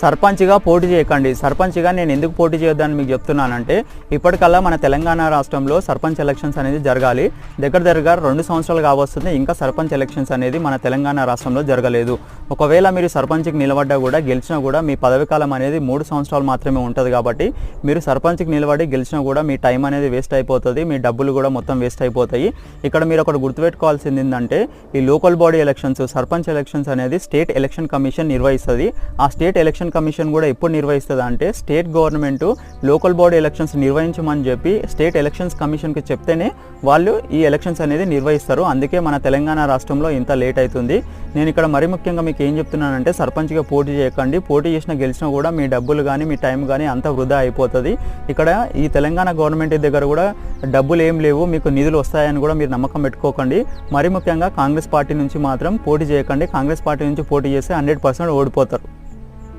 సర్పంచ్గా పోటీ చేయకండి. సర్పంచ్గా నేను ఎందుకు పోటీ చేయొద్దని మీకు చెప్తున్నానంటే ఇప్పటికల్లా మన తెలంగాణ రాష్ట్రంలో సర్పంచ్ ఎలక్షన్స్ అనేది జరగాలి. దగ్గర దగ్గరగా రెండు సంవత్సరాలు కావస్తుంది ఇంకా సర్పంచ్ ఎలక్షన్స్ అనేది మన తెలంగాణ రాష్ట్రంలో జరగలేదు. ఒకవేళ మీరు సర్పంచ్కి నిలబడ్డా కూడా గెలిచినా కూడా మీ పదవి కాలం అనేది మూడు సంవత్సరాలు మాత్రమే ఉంటుంది కాబట్టి మీరు సర్పంచ్కి నిలబడి గెలిచినా కూడా మీ టైం అనేది వేస్ట్ అయిపోతుంది. మీ డబ్బులు కూడా మొత్తం వేస్ట్ అయిపోతాయి. ఇక్కడ మీరు ఒకటి గుర్తుపెట్టుకోవాల్సింది ఏంటంటే ఈ local body elections sarpanch elections అనేది స్టేట్ ఎలక్షన్ కమిషన్ నిర్వహిస్తుంది. ఆ స్టేట్ ఎలక్షన్ ఎలక్షన్ కమిషన్ కూడా ఎప్పుడు నిర్వహిస్తుంది అంటే state government local body elections నిర్వహించమని చెప్పి స్టేట్ ఎలక్షన్స్ కమిషన్కి చెప్తేనే వాళ్ళు ఈ ఎలక్షన్స్ అనేది నిర్వహిస్తారు. అందుకే మన తెలంగాణ రాష్ట్రంలో ఇంత లేట్ అవుతుంది. నేను ఇక్కడ మరి ముఖ్యంగా మీకు ఏం చెప్తున్నానంటే సర్పంచ్గా పోటీ చేయకండి. పోటీ చేసిన గెలిచినా కూడా మీ డబ్బులు కానీ మీ టైం కానీ అంత వృధా అయిపోతుంది. ఇక్కడ ఈ తెలంగాణ గవర్నమెంట్ దగ్గర కూడా డబ్బులు ఏం లేవు. మీకు నిధులు వస్తాయని కూడా మీరు నమ్మకం పెట్టుకోకండి. మరి ముఖ్యంగా కాంగ్రెస్ పార్టీ నుంచి మాత్రం పోటీ చేయకండి. కాంగ్రెస్ పార్టీ నుంచి పోటీ చేస్తే హండ్రెడ్ పర్సెంట్ ఓడిపోతారు.